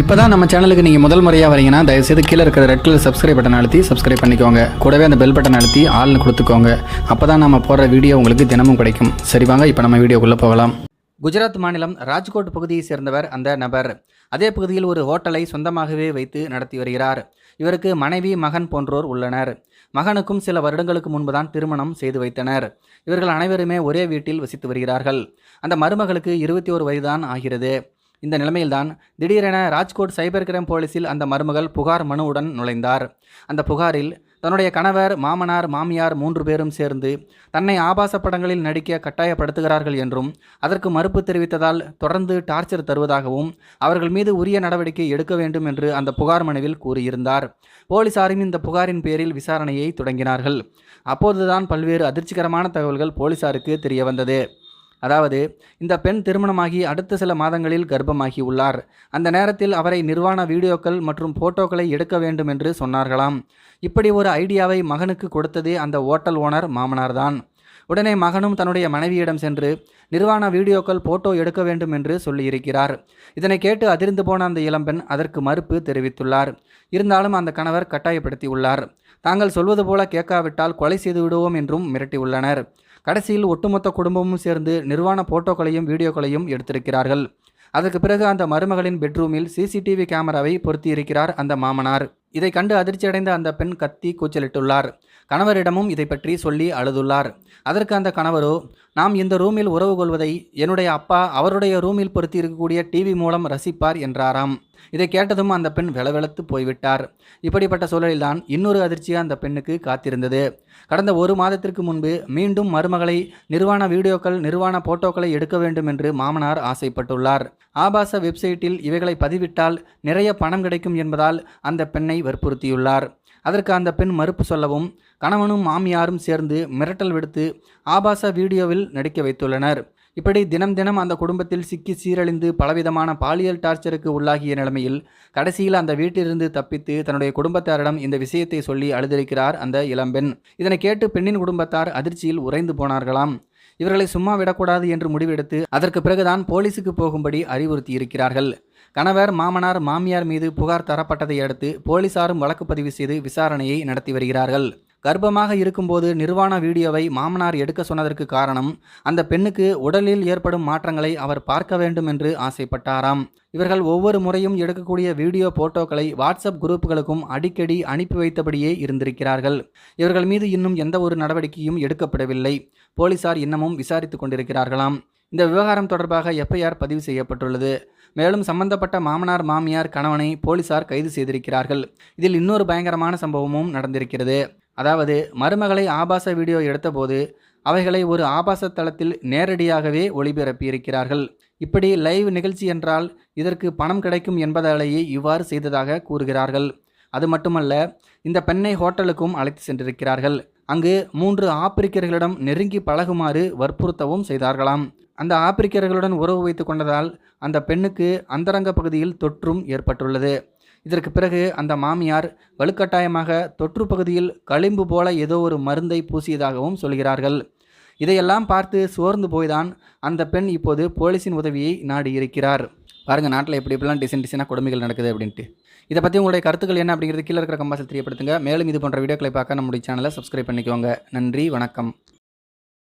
இப்போ தான் நம்ம சேனலுக்கு நீங்கள் முதல் முறையாக வரீங்கன்னா தயவுசெய்து கீழே இருக்கிற ரெட் கலர் சப்ஸ்கிரைப் பட்டன் அழுத்தி சப்ஸ்கிரைப் பண்ணிக்கோங்க. கூடவே அந்த பெல் பட்டன் அழுத்தி ஆள்னு கொடுத்துக்கோங்க. அப்போ தான் நம்ம போடுற வீடியோ உங்களுக்கு தினமும் கிடைக்கும். சரி வாங்க இப்போ நம்ம வீடியோக்குள்ளே போகலாம். குஜராத் மாநிலம் ராஜ்கோட் பகுதியை சேர்ந்தவர் அந்த நபர். அதே பகுதியில் ஒரு ஹோட்டலை சொந்தமாகவே வைத்து நடத்தி வருகிறார். இவருக்கு மனைவி மகன் போன்றோர் உள்ளனர். மகனுக்கும் சில வருடங்களுக்கு முன்புதான் திருமணம் செய்து வைத்தனர். இவர்கள் அனைவருமே ஒரே வீட்டில் வசித்து வருகிறார்கள். அந்த மருமகளுக்கு இருபத்தி ஒரு வயதுதான் ஆகிறது. இந்த நிலைமையில்தான் திடீரென ராஜ்கோட் சைபர் கிரைம் போலீஸில் அந்த மருமகள் புகார் மனுவுடன் நுழைந்தார். அந்த புகாரில் தன்னுடைய கணவர் மாமனார் மாமியார் மூன்று பேரும் சேர்ந்து தன்னை ஆபாச படங்களில் நடிக்க கட்டாயப்படுத்துகிறார்கள் என்றும் அதற்கு மறுப்பு தெரிவித்ததால் தொடர்ந்து டார்ச்சர் தருவதாகவும் அவர்கள் மீது உரிய நடவடிக்கை எடுக்க வேண்டும் என்று அந்த புகார் மனுவில் கூறியிருந்தார். போலீசாரும் இந்த புகாரின் பேரில் விசாரணையை தொடங்கினார்கள். அப்போதுதான் பல்வேறு அதிர்ச்சிகரமான தகவல்கள் போலீசாருக்கு தெரியவந்தது. அதாவது இந்த பெண் திருமணமாகி அடுத்த சில மாதங்களில் கர்ப்பமாகி உள்ளார். அந்த நேரத்தில் அவரை நிர்வாண வீடியோக்கள் மற்றும் போட்டோக்களை எடுக்க வேண்டும் என்று சொன்னார்களாம். இப்படி ஒரு ஐடியாவை மகனுக்கு கொடுத்தது அந்த ஓட்டல் ஓனர் மாமனார்தான். உடனே மகனும் தன்னுடைய மனைவியிடம் சென்று நிர்வாண வீடியோக்கள் போட்டோ எடுக்க வேண்டும் என்று சொல்லியிருக்கிறார். இதனை கேட்டு அதிர்ந்து போன அந்த இளம்பெண் அதற்கு மறுப்பு தெரிவித்துள்ளார். இருந்தாலும் அந்த கணவர் கட்டாயப்படுத்தி உள்ளார் தாங்கள் சொல்வது போல கேட்காவிட்டால் கொலை செய்து விடுவோம் என்றும் மிரட்டியுள்ளனர். கடைசியில் ஒட்டுமொத்த குடும்பமும் சேர்ந்து நிர்வாண போட்டோக்களையும் வீடியோக்களையும் எடுத்திருக்கிறார்கள். அதற்கு பிறகு அந்த மருமகளின் பெட்ரூமில் சிசிடிவி கேமராவை பொருத்தியிருக்கிறார் அந்த மாமனார். இதை கண்டு அதிர்ச்சியடைந்த அந்த பெண் கத்தி கூச்சலிட்டுள்ளார். கணவரிடமும் இதை பற்றி சொல்லி அழுதுள்ளார். அதற்கு அந்த கணவரோ நாம் இந்த ரூமில் உறவு கொள்வதை என்னுடைய அப்பா அவருடைய ரூமில் பொருத்தி இருக்கக்கூடிய டிவி மூலம் ரசிப்பார் என்றாராம். இதை கேட்டதும் அந்த பெண் வெளவெளத்து போய்விட்டார். இப்படிப்பட்ட சூழலில்தான் இன்னொரு அதிர்ச்சியாக அந்த பெண்ணுக்கு காத்திருந்தது. கடந்த ஒரு மாதத்திற்கு முன்பு மீண்டும் மருமகளை நிர்வாண வீடியோக்கள் நிர்வாண போட்டோக்களை எடுக்க வேண்டும் என்று மாமனார் ஆசைப்பட்டுள்ளார். ஆபாச வெப்சைட்டில் இவைகளை பதிவிட்டால் நிறைய பணம் கிடைக்கும் என்பதால் அந்த பெண்ணை வற்புறுத்தியுள்ளார். அதற்கு அந்த பெண் மறுப்பு சொல்லவும் கணவனும் மாமியாரும் சேர்ந்து மிரட்டல் விடுத்து ஆபாச வீடியோவில் நடிக்க வைத்துள்ளனர். இப்படி தினம் தினம் அந்த குடும்பத்தில் சிக்கி சீரழிந்து பலவிதமான பாலியல் டார்ச்சருக்கு உள்ளாகிய நிலைமையில் கடைசியில் அந்த வீட்டிலிருந்து தப்பித்து தன்னுடைய குடும்பத்தாரிடம் இந்த விஷயத்தை சொல்லி அழுதிருக்கிறார் அந்த இளம்பெண். இதனை கேட்டு பெண்ணின் குடும்பத்தார் அதிர்ச்சியில் உறைந்து போனார்களாம். இவர்களை சும்மா விடக்கூடாது என்று முடிவெடுத்து அதற்கு பிறகுதான் போலீசுக்கு போகும்படி அறிவுறுத்தி இருக்கிறார்கள். கணவர் மாமனார் மாமியார் மீது புகார் தரப்பட்டதை அடுத்து போலீசாரும் வழக்கு பதிவு செய்து விசாரணையை நடத்தி வருகிறார்கள். கர்ப்பமாக இருக்கும்போது நிர்வாண வீடியோவை மாமனார் எடுக்க சொன்னதற்கு காரணம் அந்த பெண்ணுக்கு உடலில் ஏற்படும் மாற்றங்களை அவர் பார்க்க வேண்டும் என்று ஆசைப்பட்டாராம். இவர்கள் ஒவ்வொரு முறையும் எடுக்கக்கூடிய வீடியோ போட்டோக்களை வாட்ஸ்அப் குரூப்புகளுக்கும் அடிக்கடி அனுப்பி வைத்தபடியே இருந்திருக்கிறார்கள். இவர்கள் மீது இன்னும் எந்த ஒரு நடவடிக்கையும் எடுக்கப்படவில்லை. போலீசார் இன்னமும் விசாரித்து கொண்டிருக்கிறார்களாம். இந்த விவகாரம் தொடர்பாக எஃப்ஐஆர் பதிவு செய்யப்பட்டுள்ளது. மேலும் சம்பந்தப்பட்ட மாமனார் மாமியார் கணவனை போலீசார் கைது செய்திருக்கிறார்கள். இதில் இன்னொரு பயங்கரமான சம்பவமும் நடந்திருக்கிறது. அதாவது மருமகளை ஆபாச வீடியோ எடுத்தபோது அவைகளை ஒரு ஆபாச தளத்தில் நேரடியாகவே ஒளிபரப்பியிருக்கிறார்கள் இப்படி லைவ் நிகழ்ச்சி என்றால் இதற்கு பணம் கிடைக்கும் என்பதாலேயே இவ்வாறு செய்ததாக கூறுகிறார்கள். அது மட்டுமல்ல இந்த பெண்ணை ஹோட்டலுக்கும் அழைத்து சென்றிருக்கிறார்கள். அங்கு மூன்று ஆப்பிரிக்கர்களிடம் நெருங்கி பழகுமாறு வற்புறுத்தவும் செய்தார்களாம். அந்த ஆப்பிரிக்கர்களுடன் உறவு வைத்து கொண்டதால் அந்த பெண்ணுக்கு அந்தரங்க பகுதியில் தொற்றும் ஏற்பட்டுள்ளது. இதற்கு பிறகு அந்த மாமியார் வலுக்கட்டாயமாக தொற்று பகுதியில் களிம்பு போல ஏதோ ஒரு மருந்தை பூசியதாகவும் சொல்கிறார்கள். இதையெல்லாம் பார்த்து சோர்ந்து போய்தான் அந்த பெண் இப்போது போலீஸின் உதவியை நாடி இருக்கிறார் பாருங்கள் நாட்டில் எப்படி எப்படிலாம் டிசைன் டிசைனாக கொடுமைகள் நடக்குது அப்படின்ட்டு. இதை பற்றி உங்களுடைய கருத்துக்கள் என்ன அப்படிங்கிறது கீழே இருக்கிற கம்பாசல் தெரியப்படுத்துங்க. மேலும் இது போன்ற வீடியோக்களை பார்க்க நம்முடைய சேனலை சப்ஸ்கிரைப் பண்ணிக்கோங்க. நன்றி வணக்கம்.